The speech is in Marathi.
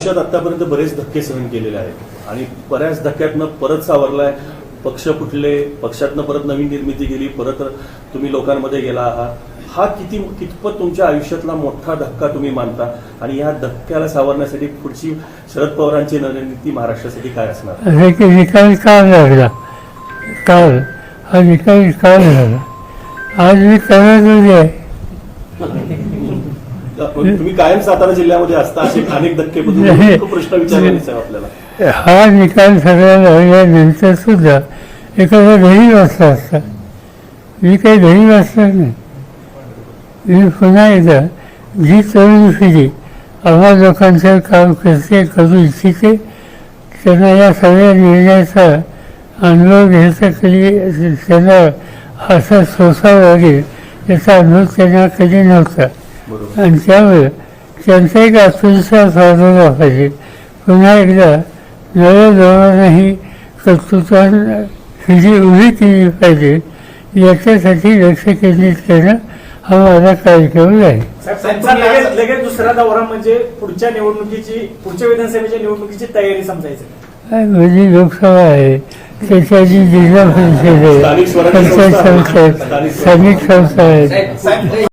पक्षात आतापर्यंत बरेच धक्के सहन केलेले आहेत. आणि बऱ्याच धक्क्यातनं परत सावरलाय. पक्ष फुटले पक्षातनं परत नवीन निर्मिती केली परत तुम्ही लोकांमध्ये गेला आहात. हा किती कितपत तुमच्या आयुष्यातला मोठा धक्का तुम्ही मानता? आणि या धक्क्याला सावरण्यासाठी पुढची शरद पवारांची रणनीती महाराष्ट्रासाठी काय असणार? अरे की निकाल काल लागला. काल हा निकाल काल आज मी करणार आहे तुम्ही कायम सातारा जिल्ह्यामध्ये असता असे अनेक धक्के प्रश्न विचारण्याचे आहे आपल्याला. हा निकाल सगळ्या लागल्यानंतर सुद्धा एखादा घरी वाचला असता मी काही घरी वाचणार नाही. मी पुन्हा एकदा जी तरुण पिढी आम्हा लोकांचं काम करते करू इच्छिते. त्यांना या सगळ्या निर्णयाचा अनुभव घ्यायचा कधी त्यांना असा सोसावा लागेल याचा अनुभव त्यांना कधी नव्हता. आणि त्यामुळे त्यांचा एक आत्मविश्वास वाढवला पाहिजे पुन्हा एकदा नव्या कर्तृत्वान ही जी उभी केली पाहिजे याच्यासाठी लक्ष केंद्रित करणं हा माझा कार्यक्रम आहे. लगेच दुसरा दौरा म्हणजे पुढच्या निवडणुकीची पुढच्या विधानसभेच्या निवडणुकीची तयारी समजायचं. म्हणजे लोकसभा आहे. त्याच्याची जिल्हा परिषद आहे. पंचायत संस्था. आहेत स्थानिक संस्था आहेत